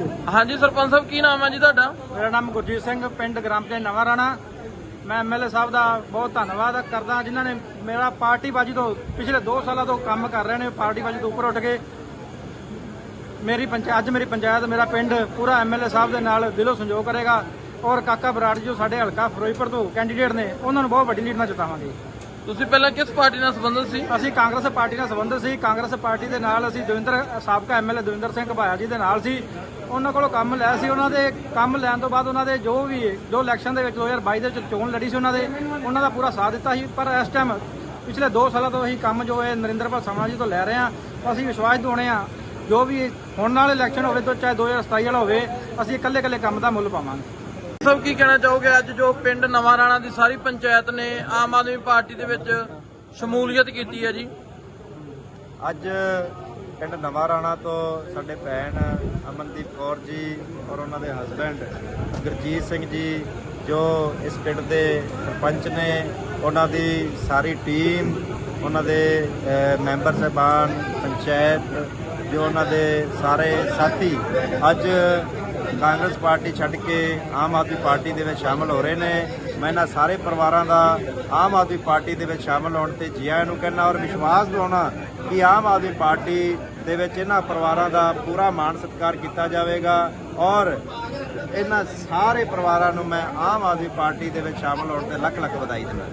ਹਾਂਜੀ, ਸਰਪੰਚ ਸਾਹਿਬ, ਕੀ ਨਾਮ ਹੈ ਜੀ ਤੁਹਾਡਾ? ਮੇਰਾ ਨਾਮ ਗੁਰਜੀਤ ਸਿੰਘ, ਪਿੰਡ ਗ੍ਰਾਮ ਤੇ ਨਵਾਂ ਰਾਣਾ। ਮੈਂ ਐਮਐਲਏ ਸਾਹਿਬ ਦਾ ਬਹੁਤ ਧੰਨਵਾਦ ਕਰਦਾ, ਜਿਨ੍ਹਾਂ ਨੇ ਮੇਰਾ ਪਾਰਟੀਬਾਜੀ ਤੋਂ ਪਿਛਲੇ 2 ਸਾਲਾਂ ਤੋਂ ਕੰਮ ਕਰ ਰਹੇ ਨੇ, ਪਾਰਟੀਬਾਜੀ ਤੋਂ ਉੱਪਰ ਉੱਠ ਕੇ। ਮੇਰੀ ਪੰਚਾਇਤ ਅੱਜ ਮੇਰੀ ਪੰਚਾਇਤ, ਮੇਰਾ ਪਿੰਡ ਪੂਰਾ ਐਮਐਲਏ ਸਾਹਿਬ ਦੇ ਨਾਲ ਦਿਲੋਂ ਸੰਯੋਗ ਕਰੇਗਾ। ਔਰ ਕਾਕਾ ਬਰਾੜ ਜੀ ਜੋ ਸਾਡੇ ਹਲਕਾ ਫਿਰੋਜ਼ਪੁਰ ਤੋਂ ਕੈਂਡੀਡੇਟ ਨੇ, ਉਹਨਾਂ ਨੂੰ ਬਹੁਤ ਵੱਡੀ ਲੀਡ ਨਾਲ ਜਿਤਾਵਾਂਗੇ। ਤੁਸੀਂ ਪਹਿਲਾਂ ਕਿਸ ਪਾਰਟੀ ਨਾਲ ਸੰਬੰਧਿਤ ਸੀ? ਅਸੀਂ ਕਾਂਗਰਸ ਪਾਰਟੀ ਨਾਲ ਸੰਬੰਧਿਤ ਸੀ। ਕਾਂਗਰਸ ਪਾਰਟੀ ਦੇ ਨਾਲ ਅਸੀਂ ਦਵਿੰਦਰ, ਸਾਬਕਾ ਐਮਐਲਏ ਦਵਿੰਦਰ ਸਿੰਘ ਭਾਇਆ ਜੀ ਦੇ ਨਾਲ ਸੀ। ਉਹਨਾਂ ਕੋਲੋਂ ਕੰਮ ਲਿਆ ਸੀ। ਉਹਨਾਂ ਦੇ ਕੰਮ ਲੈਣ ਤੋਂ ਬਾਅਦ ਉਹਨਾਂ ਦੇ ਜੋ ਵੀ, ਜੋ ਇਲੈਕਸ਼ਨ ਦੇ ਵਿੱਚ 2022 ਦੇ ਵਿੱਚ ਚੋਣ ਲੜੀ ਸੀ ਉਹਨਾਂ ਦੇ, ਉਹਨਾਂ ਦਾ ਪੂਰਾ ਸਾਥ ਦਿੱਤਾ ਸੀ। ਪਰ ਇਸ ਟਾਈਮ ਪਿਛਲੇ 2 ਸਾਲਾਂ ਤੋਂ ਅਸੀਂ ਕੰਮ ਜੋ ਹੈ ਨਰਿੰਦਰਪਾਲ ਭਾਈ ਜੀ ਤੋਂ ਲੈ ਰਹੇ ਹਾਂ, ਅਸੀਂ ਵਿਸ਼ਵਾਸ ਦਿਵਾਉਣੇ ਆ ਜੋ ਵੀ ਹੁਣ ਨਾਲ ਇਲੈਕਸ਼ਨ ਹੋਵੇ ਤੋਂ ਚਾਹੇ 2027 ਵਾਲਾ ਹੋਵੇ, ਅਸੀਂ ਇਕੱਲੇ ਇਕੱਲੇ ਕੰਮ ਦਾ ਮੁੱਲ ਪਾਵਾਂਗੇ। ਸਭ ਕੀ ਕਹਿਣਾ ਚਾਹੋਗੇ? ਅੱਜ ਜੋ ਪਿੰਡ ਨਵਾਂ ਰਾਣਾ ਦੀ ਸਾਰੀ ਪੰਚਾਇਤ ਨੇ ਆਮ ਆਦਮੀ ਪਾਰਟੀ ਦੇ ਵਿੱਚ ਸ਼ਮੂਲੀਅਤ ਕੀਤੀ ਹੈ ਜੀ। ਅੱਜ ਪਿੰਡ ਨਵਾਂ ਰਾਣਾ ਤੋਂ ਸਾਡੇ ਭੈਣ ਅਮਨਦੀਪ ਕੌਰ ਜੀ ਔਰ ਉਹਨਾਂ ਦੇ ਹਸਬੰਡ ਗੁਰਜੀਤ ਸਿੰਘ ਜੀ, ਜੋ ਇਸ ਪਿੰਡ ਦੇ ਸਰਪੰਚ ਨੇ, ਉਹਨਾਂ ਦੀ ਸਾਰੀ ਟੀਮ ਉਹਨਾਂ ਦੇ ਮੈਂਬਰ ਸਹਿਬਾਨ, ਪੰਚਾਇਤ, ਜੋ ਉਹਨਾਂ ਦੇ ਸਾਰੇ ਸਾਥੀ ਅੱਜ ਕਾਂਗਰਸ ਪਾਰਟੀ ਛੱਡ ਕੇ ਆਮ ਆਦਮੀ ਪਾਰਟੀ ਦੇ ਵਿੱਚ ਸ਼ਾਮਲ ਹੋ ਰਹੇ ਨੇ। ਮੈਂ ਇਹਨਾਂ ਸਾਰੇ ਪਰਿਵਾਰਾਂ ਦਾ ਆਮ ਆਦਮੀ ਪਾਰਟੀ ਦੇ ਵਿੱਚ ਸ਼ਾਮਲ ਹੋਣ ਤੇ ਜੀਆਂ ਆਇਆਂ ਨੂੰ ਕਹਿਣਾ ਔਰ ਵਿਸ਼ਵਾਸ ਦਿਵਾਉਣਾ ਕਿ ਆਮ ਆਦਮੀ ਪਾਰਟੀ ਦੇ ਵਿੱਚ ਇਹਨਾਂ ਪਰਿਵਾਰਾਂ ਦਾ ਪੂਰਾ ਮਾਣ ਸਤਿਕਾਰ ਕੀਤਾ ਜਾਵੇਗਾ ਔਰ ਇਹਨਾਂ ਸਾਰੇ ਪਰਿਵਾਰਾਂ ਨੂੰ ਮੈਂ ਆਮ ਆਦਮੀ ਪਾਰਟੀ ਦੇ ਵਿੱਚ ਸ਼ਾਮਲ ਹੋਣ ਤੇ ਲੱਖ ਲੱਖ ਵਧਾਈ ਦਿੰਦਾ।